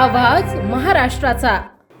आवाज महाराष्ट्राचा.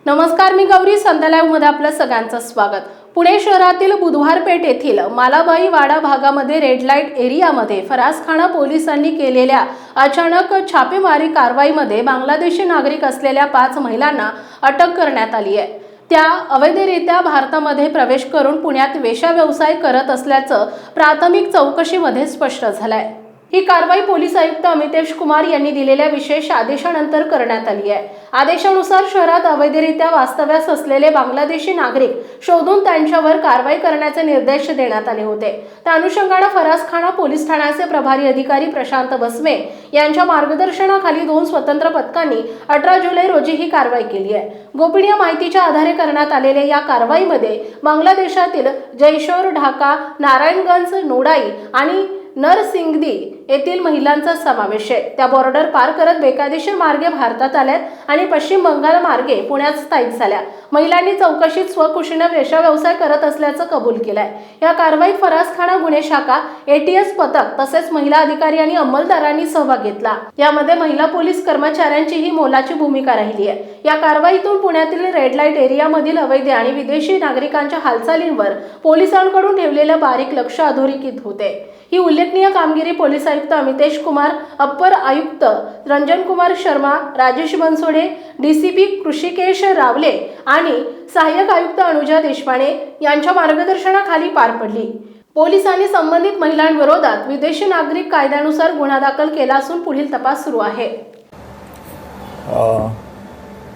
नमस्कार मी गौरी मध्ये आपलं सगळ्यांचं स्वागत. पुणे शहरातील बुधवारपेठ येथील मालाबाई वाडा भागामध्ये रेड लाइट एरियामध्ये फरासखाना पोलिसांनी केलेल्या अचानक छापेमारी कारवाईमध्ये बांगलादेशी नागरिक असलेल्या पाच महिलांना अटक करण्यात आली आहे. त्या अवैधरित्या भारतामध्ये प्रवेश करून पुण्यात वेशा व्यवसाय करत असल्याचं प्राथमिक चौकशीमध्ये स्पष्ट झालंय. ही कारवाई पोलीस आयुक्त अमितेश कुमार यांनी दिलेल्या विशेष आदेशानंतर करण्यात आली आहे. आदेशानुसार शहरात अवैधरित्या वास्तव्यास असलेले बांगलादेशी नागरिक शोधून त्यांच्यावर कारवाई करण्याचे निर्देश देण्यात आले होते. त्या अनुषंगाने फरासखाना पोलीस ठाण्याचे प्रभारी अधिकारी प्रशांत बसवे यांच्या मार्गदर्शनाखाली दोन स्वतंत्र पथकांनी अठरा जुलै रोजी ही कारवाई केली आहे. गोपनीय माहितीच्या आधारे करण्यात आलेल्या या कारवाईमध्ये बांगलादेशातील जयशोर ढाका नारायणगंज नोडाई आणि नरसिंगदी येथील महिलांचा समावेश आहे. त्या बॉर्डर पार करत बेकायदेशीर मार्गे भारतात आल्यात आणि पश्चिम बंगाल मार्गे पुण्यात स्थायिक झाल्या. महिलांनी चौकशीत स्वकुशीनं वेशा व्यवसाय करत असल्याचं कबूल केलंय. या कारवाईत फरासखाना गुन्हे शाखा एटीएस पथक तसेच महिला अधिकारी आणि अंमलदारांनी सहभाग घेतला. यामध्ये महिला पोलीस कर्मचाऱ्यांचीही मोलाची भूमिका राहिली आहे. या कारवाईतून पुण्यातील रेड लाइट एरियामधील अवैध आणि विदेशी नागरिकांच्या हालचालींवर पोलिसांकडून ठेवलेलं बारीक लक्ष अधोरेखित होते. ही उल्लेखनीय कामगिरी पोलिसांनी आयुक्त अमितेश कुमार अप्पर आयुक्त रंजन कुमार शर्मा राजेश बनसोडे डीसीपी कृषिकेश रावले आणि सहाय्यक आयुक्त अनुजा देशपांडे यांच्या मार्गदर्शनाखाली पार पडली. पोलिसांनी संबंधित महिलांविरोधात विदेशी नागरिक कायद्यानुसार गुन्हा दाखल केला असून पुढील तपास सुरू आहे.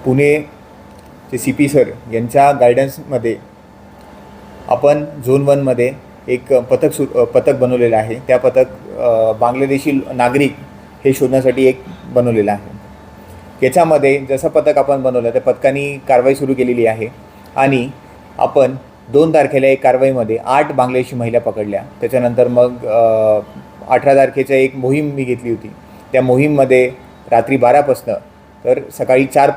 पुणे पुणेचे सी पी सर यांच्या गायडन्समध्ये आपण झोन वनमध्ये एक पथक सु पथक बनवलेलं आहे. त्या पथक बांगलादेशी नागरिक हे शोधण्यासाठी एक बनवलेलं आहे. याच्यामध्ये जसं पथक आपण बनवलं त्या पथकाने कारवाई सुरू केलेली आहे. आणि आपण दोन तारखेला एक कारवाईमध्ये आठ बांगलादेशी महिला पकडल्या. त्याच्यानंतर मग अठरा तारखेच्या एक मोहीम मी घेतली होती. त्या मोहीममध्ये रात्री बारापासनं तर सकाळी चार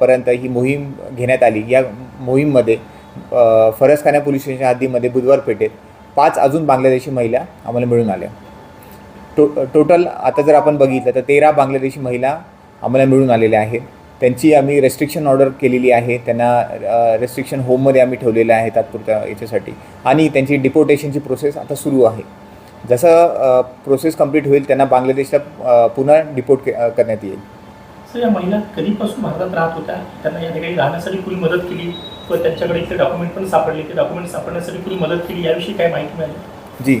पर्यंत ही मोहीम घेण्यात आली. या मोहीममध्ये फरसखाना पोलीस स्टेशनच्या हद्दीमध्ये बुधवार पेठेत पाच अजून बांगलादेशी महिला आम्हाला मिळून आल्या. टो टोटल आता जर आपण बघितलं तर तेरा बांगलादेशी महिला आम्हाला मिळून आलेल्या आहेत. त्यांची आम्ही रेस्ट्रिक्शन ऑर्डर केलेली आहे. त्यांना रेस्ट्रिक्शन होममध्ये आम्ही ठेवलेलं आहे तात्पुरत्या याच्यासाठी. आणि त्यांची डिपोर्टेशनची प्रोसेस आता सुरू आहे. जसं प्रोसेस कंप्लीट होईल त्यांना बांगलादेशला पुन्हा डिपोर्ट के- करण्यात येईल. सर या महिला कधीपासून भारतात राहत होत्या? त्यांना या ठिकाणी राहण्यासाठी कुणी मदत केली? व त्यांच्याकडे इथले डॉक्युमेंट पण सापडले ते डॉक्युमेंट सापडण्यासाठी कुणी मदत केली याविषयी काय माहिती मिळाली? जी.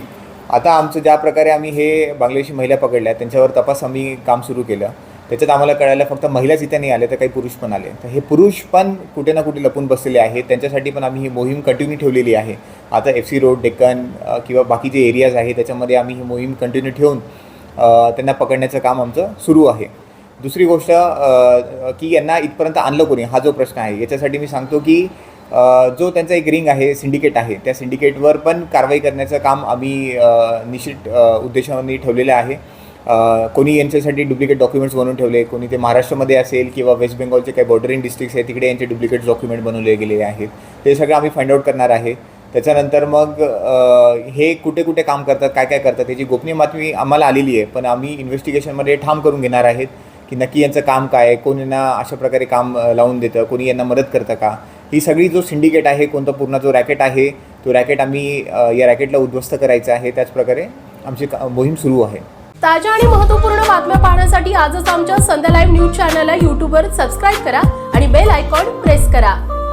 आता आमचं ज्या प्रकारे आम्ही हे बांगलादेशी महिला पकडल्या त्यांच्यावर तपास आम्ही काम सुरू केलं. त्याच्यात आम्हाला कळायला फक्त महिलाच इथे नाही आले तर काही पुरुष पण आले. तर हे पुरुष पण कुठे ना कुठे लपून बसलेले आहेत. त्यांच्यासाठी पण आम्ही ही मोहीम कंटिन्यू ठेवलेली आहे. आता एफ सी रोड डेक्कन किंवा बाकी जे एरियाज आहे त्याच्यामध्ये आम्ही ही मोहीम कंटिन्यू ठेवून त्यांना पकडण्याचं काम आमचं सुरू आहे. दुसरी गोष्ट की यांना इथपर्यंत आणलं कोणी? हा जो प्रश्न आहे. याच्यासाठी मी सांगतो की जो त्यांचा एक रिंग आहे सिंडिकेट आहे त्या सिंडिकेटवर पण कारवाई करण्याचं काम आम्ही निश्चित उद्देशाने ठेवलेलं आहे. कोणी यांच्यासाठी डुप्लिकेट डॉक्युमेंट्स बनवून ठेवले कोणी ते महाराष्ट्रामध्ये असेल किंवा वेस्ट बेंगॉलचे काही बॉर्डरिंग डिस्ट्रिक्ट्स आहेत तिकडे यांचे डुप्लिकेट डॉक्युमेंट बनवले गेलेले आहेत. ते सगळं आम्ही फाइंड आउट करणार आहे. त्याच्यानंतर मग हे कुठे कुठे काम करतात काय काय करतात त्याची गोपनीय बातमी आम्हाला आलेली आहे. पण आम्ही इन्व्हेस्टिगेशनमध्ये ठाम करून घेणार आहेत. की नक्की यांचं काम काय आहे? कोण यांना अशा प्रकारे काम लावून देतं? कोणी यांना मदत करतं का? ही सगळी जो सिंडिकेट आहे कोणता पूर्ण जो रॅकेट आहे तो रॅकेट आम्ही या रॅकेटला उद्ध्वस्त करायचा आहे. त्याचप्रकारे आमची का- मोहीम सुरू आहे. ताज्या आणि महत्त्वपूर्ण बातम्या पाहण्यासाठी आजच आमच्या संध्या लाईव्ह न्यूज चॅनलला यूट्यूबवर सबस्क्राईब करा आणि बेल आयकॉन प्रेस करा.